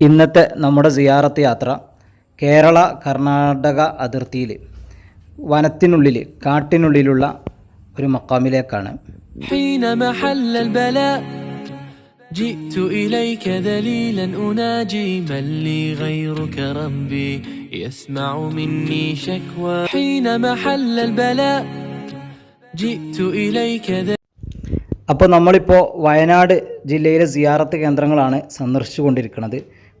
ഇന്നത്തെ നമ്മുടെ സിയാറത്ത് യാത്ര കേരള കർണാടക അതിർത്തിയിൽ വനത്തിനുള്ളിൽ കാട്ടിനുള്ളിലുള്ള ഒരു മക്കാമിലേക്കാണ് حين محل البلاء جئت إليك ذليلا أناجي من لي غيرك ربي يسمع مني شكوى حين محل البلاء جئت إليك ذليلا അപ്പോൾ നമ്മളിപ്പോൾ വയനാട് ജില്ലയിലെ സിയാറത്ത് കേന്ദ്രങ്ങളാണ് സന്ദർശിച്ചു കൊണ്ടിരിക്കുന്നത്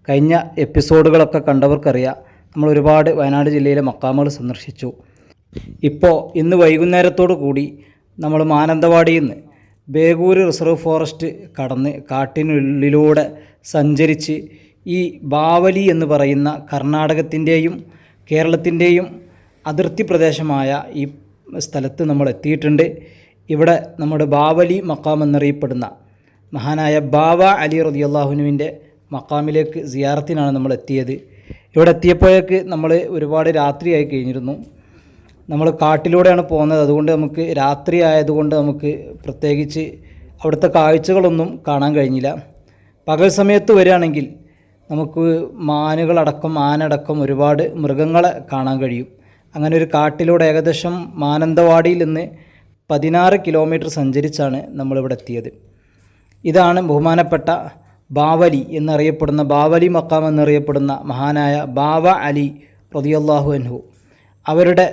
കഴിഞ്ഞ എപ്പിസോഡുകളൊക്കെ കണ്ടവർക്കറിയാം. നമ്മൾ ഒരുപാട് വയനാട് ജില്ലയിലെ മക്കാമുകൾ സന്ദർശിച്ചു. ഇപ്പോൾ ഇന്ന് വൈകുന്നേരത്തോടു കൂടി നമ്മൾ മാനന്തവാടിയിൽ നിന്ന് ബേഗൂര് റിസർവ് ഫോറസ്റ്റ് കടന്ന് കാട്ടിനുള്ളിലൂടെ സഞ്ചരിച്ച് ഈ ബാവലി എന്ന് പറയുന്ന കർണാടകത്തിന്റെയും കേരളത്തിന്റെയും അതിർത്തി പ്രദേശമായ ഈ സ്ഥലത്ത് നമ്മൾ എത്തിയിട്ടുണ്ട്. ഇവിടെ നമ്മുടെ ബാവലി മക്കാം എന്നറിയപ്പെടുന്ന മഹാനായ ബാബ അലി റതിയല്ലാഹുനുവിന്റെ മക്കാമിലേക്ക് സിയാറത്തിനാണ് നമ്മൾ എത്തിയത് ഇവിടെ എത്തിയപ്പോഴേക്ക് നമ്മൾ ഒരുപാട് രാത്രിയായി കഴിഞ്ഞിരുന്നു. നമ്മൾ കാട്ടിലൂടെയാണ് പോകുന്നത്. അതുകൊണ്ട് നമുക്ക് രാത്രി ആയതുകൊണ്ട് നമുക്ക് പ്രത്യേകിച്ച് അവിടുത്തെ കാഴ്ചകളൊന്നും കാണാൻ കഴിഞ്ഞില്ല. പകൽ സമയത്ത് വരികയാണെങ്കിൽ നമുക്ക് മാനുകളടക്കം ആനടക്കം ഒരുപാട് മൃഗങ്ങളെ കാണാൻ കഴിയും. അങ്ങനെ ഒരു കാട്ടിലൂടെ ഏകദേശം മാനന്തവാടിയിൽ നിന്ന് പതിനാറ് കിലോമീറ്റർ സഞ്ചരിച്ചാണ് നമ്മളിവിടെ എത്തിയത്. ഇതാണ് ബഹുമാനപ്പെട്ട ബാവലി എന്നറിയപ്പെടുന്ന ബാവലി മക്കാം എന്നറിയപ്പെടുന്ന മഹാനായ ബാവ അലി റതിയല്ലാഹു അൻഹു അവരുടെ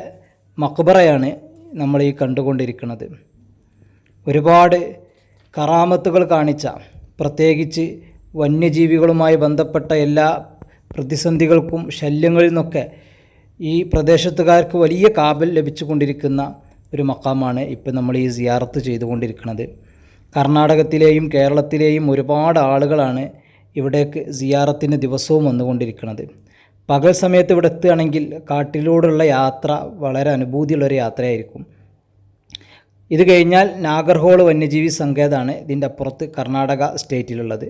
മക്ബറയാണ് നമ്മൾ ഈ കണ്ടുകൊണ്ടിരിക്കുന്നത്. ഒരുപാട് കറാമത്തുകൾ കാണിച്ച പ്രത്യേകിച്ച് വന്യജീവികളുമായി ബന്ധപ്പെട്ട എല്ലാ പ്രതിസന്ധികൾക്കും ശല്യങ്ങളിൽ നിന്നൊക്കെ ഈ പ്രദേശത്തുകാർക്ക് വലിയ കാബൽ ലഭിച്ചുകൊണ്ടിരിക്കുന്ന ഒരു മക്കാമാണ് ഇപ്പം നമ്മൾ ഈ സിയാറത്ത് ചെയ്തുകൊണ്ടിരിക്കുന്നത്. കർണാടകത്തിലെയും കേരളത്തിലെയും ഒരുപാട് ആളുകളാണ് ഇവിടേക്ക് സിയാറത്തിന് ദിവസവും വന്നുകൊണ്ടിരിക്കുന്നത്. പകൽ സമയത്ത് ഇവിടെ എത്തുകയാണെങ്കിൽ കാട്ടിലൂടെയുള്ള യാത്ര വളരെ അനുഭൂതിയുള്ളൊരു യാത്രയായിരിക്കും. ഇത് കഴിഞ്ഞാൽ നാഗർഹോൾ വന്യജീവി സങ്കേതമാണ് ഇതിന്റെ അപ്പുറത്ത് കർണാടക സ്റ്റേറ്റിലുള്ളത്.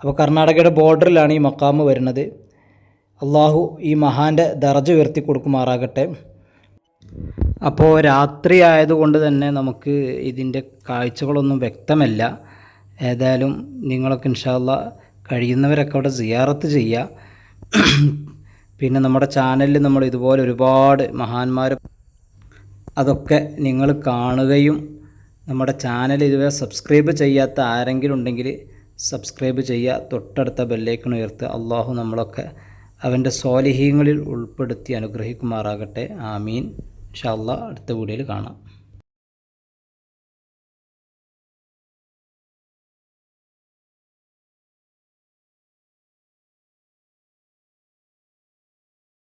അപ്പോൾ കർണാടകയുടെ ബോർഡറിലാണ് ഈ മക്കാമ് വരുന്നത്. അള്ളാഹു ഈ മഹാന്റെ ദർജ ഉയർത്തി കൊടുക്കുമാറാകട്ടെ അപ്പോൾ രാത്രി ആയതുകൊണ്ട് തന്നെ നമുക്ക് ഇതിന്റെ കാഴ്ചകളൊന്നും വ്യക്തമല്ല. ഏതായാലും നിങ്ങളൊക്കെ ഇൻഷാല്ല കഴിയുന്നവരൊക്കെ അവിടെ സിയാറത്ത് ചെയ്യുക പിന്നെ നമ്മുടെ ചാനലിൽ നമ്മൾ ഇതുപോലെ ഒരുപാട് മഹാന്മാർ അതൊക്കെ നിങ്ങൾ കാണുകയും നമ്മുടെ ചാനൽ ഇതുവരെ സബ്സ്ക്രൈബ് ചെയ്യാത്ത ആരെങ്കിലും ഉണ്ടെങ്കിൽ സബ്സ്ക്രൈബ് ചെയ്യുക തൊട്ടടുത്ത ബെല്ലേക്കൺ ഉയർത്തുക അള്ളാഹു നമ്മളൊക്കെ അവന്റെ സ്വാലിഹീങ്ങളിൽ ഉൾപ്പെടുത്തി അനുഗ്രഹിക്കുമാറാകട്ടെ. ആമീൻ. ഇൻഷാല്ല അടുത്ത വീഡിയോയിൽ കാണാം.